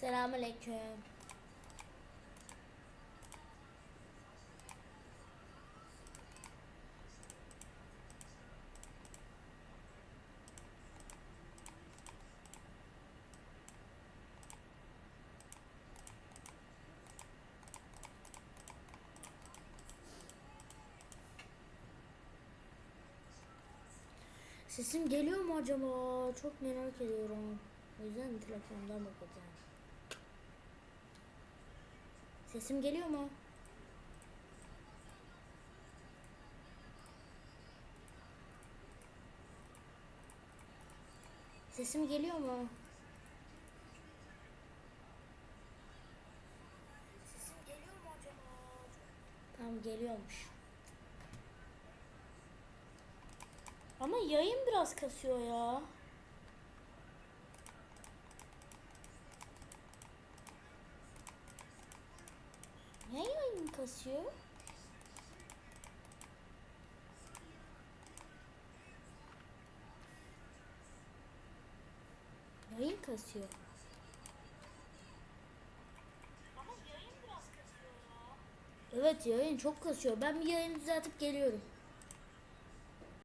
Selamünaleyküm. Sesim geliyor mu acaba? Çok merak ediyorum. O yüzden telefondan bakacağım. Sesim geliyor mu? Sesim geliyor mu? Sesim geliyor mu acaba? Tamam geliyormuş. Ama yayın biraz kasıyor ya. Ne yayın kasıyor? Yayın kasıyor. Evet yayın çok kasıyor. Ben bir yayını düzeltip geliyorum.